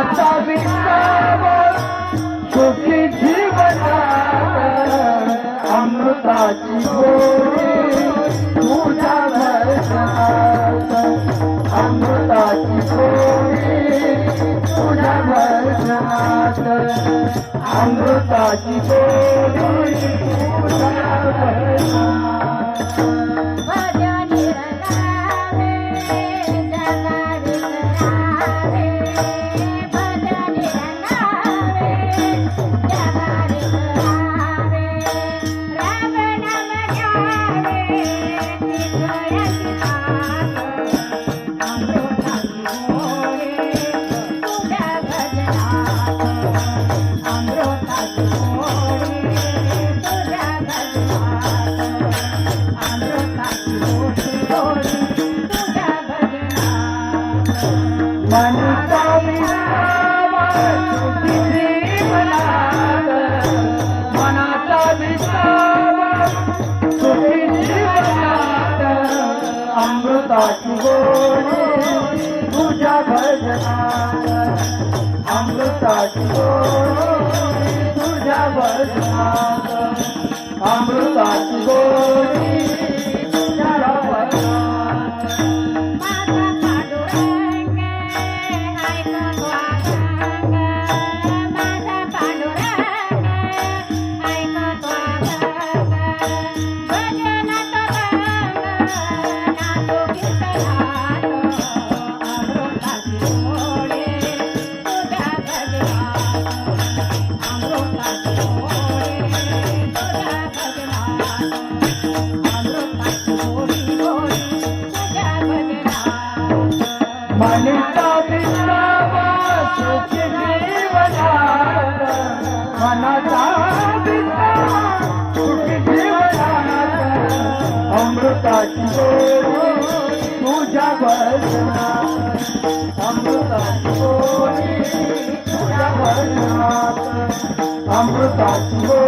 आता विचार सुखी जीवनात अमृताची गोडी तुझ्या अमृताची गोडी तुझ्या अमृताची गोडी तुझ्या सुखी अमृताची तुझ्या भजनात. अमृताची गोडी तुझ्या भजनात अमृताची गोडी तुझ्या मनाचा विसावा अमृताची तुझ्या अमृताची तुझ्या अमृताची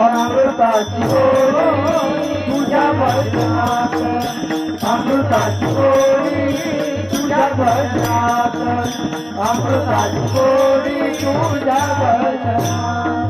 अमृताची तुझ्या भजनात अमृताची गोडी तुझ्या भजनात अमृताची गोडी तुझ्या भजनात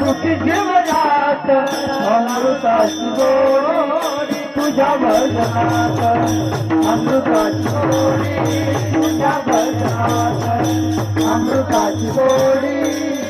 सुखी जीवनात अमृताची गोडी तुझ्या भजनात अमृताची गोडी तुझ्या भजनात अमृताची गोडी